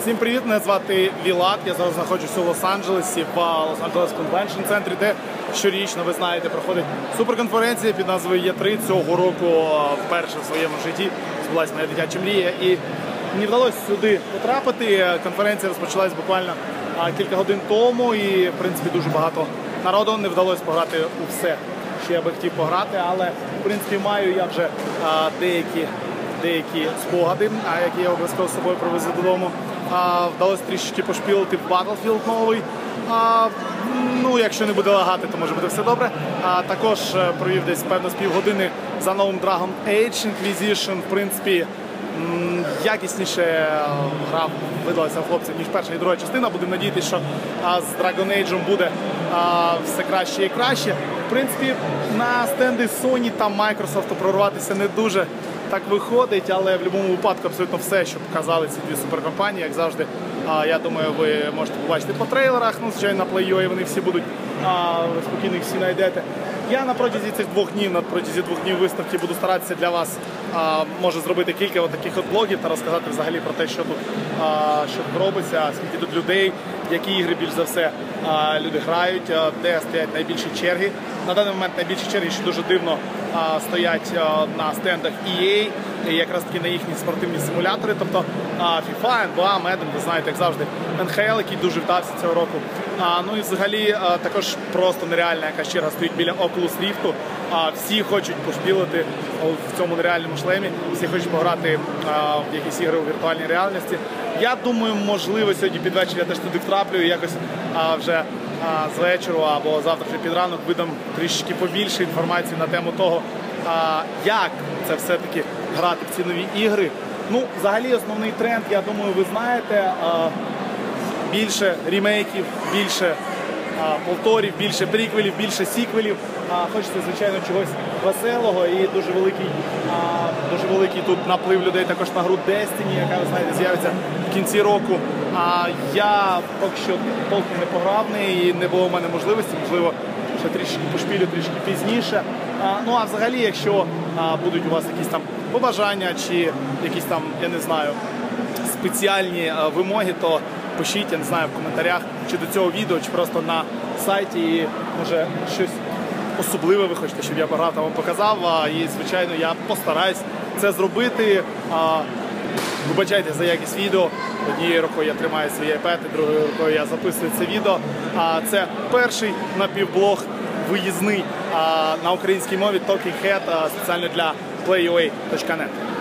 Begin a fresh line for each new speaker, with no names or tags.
Всім привіт! Мене звати Вілат. Я зараз знаходжуся у Лос-Анджелесі в Лос-Анджелес Convention центрі, де щорічно, ви знаєте, проходить суперконференція під назвою Є3. Цього року вперше в своєму житті збулася моя дитяча мрія. І мені вдалося сюди потрапити. Конференція розпочалась буквально кілька годин тому, і в принципі дуже багато народу не вдалося пограти у все, що я би хотів пограти, але в принципі маю я вже деякі деякі спогади, які я обов'язково з собою привезу додому. А, Вдалося трішечки пошпілити Battlefield новий. А, ну, якщо не буде лагати, то може буде все добре. А також е, провів десь певно з півгодини за новим Dragon Age Inquisition. В принципі, якісніше е, гра видалася в хлопців, ніж перша і друга частина. Будемо надіятися, що з Dragon Age буде все краще і краще. В принципі, на стенди Sony та Microsoft прорватися не дуже так виходить, але в будь-якому випадку абсолютно все, що показали ці дві суперкомпанії, як завжди. Я думаю, ви можете побачити по трейлерах. Ну, звичайно, на Play.ua вони всі будуть спокійно їх всі знайдете. Я на протязі цих двох днів, на протязі двох днів виставки буду старатися для вас а, може зробити кілька от таких от блогів та розказати взагалі про те, що тут, а, що тут робиться, скільки тут людей, які ігри більш за все люди грають, де стоять найбільші черги. На даний момент найбільші черги, що дуже дивно, стоять на стендах EA, і якраз таки на їхні спортивні симулятори, тобто FIFA, NBA, Madden, ви знаєте, як завжди, NHL, який дуже вдався цього року. Ну і взагалі також просто нереальна якась черга стоїть біля Oculus Rift. Всі хочуть пошпілити в цьому нереальному шлемі, всі хочуть пограти в якісь ігри у віртуальній реальності. Я думаю, можливо, сьогодні під вечір я теж туди втраплю і якось а, вже а, з вечору або завтра вже під ранок видам трішки побільше інформації на тему того, а, як це все-таки грати в ці нові ігри. Ну, взагалі, основний тренд, я думаю, ви знаєте. А, більше рімейків, більше повторів, більше приквелів, більше сіквелів. Хочеться, звичайно, чогось веселого і дуже великий, дуже великий тут наплив людей також на гру Destiny, яка ви знаєте, з'явиться в кінці року. А я поки що толком не пограв і не було в мене можливості, можливо, ще трішки пошпілю, трішки пізніше. Ну а взагалі, якщо будуть у вас якісь там побажання чи якісь там, я не знаю, спеціальні вимоги, то пишіть, я не знаю, в коментарях чи до цього відео, чи просто на сайті, і може щось особливе ви хочете, щоб я багато вам показав. І, звичайно, я постараюсь це зробити. Вибачайте за якість відео. Однією рукою я тримаю свій iPad, і другою рукою я записую це відео. А це перший напівблог виїзний на українській мові Talking Head спеціально для playua.net.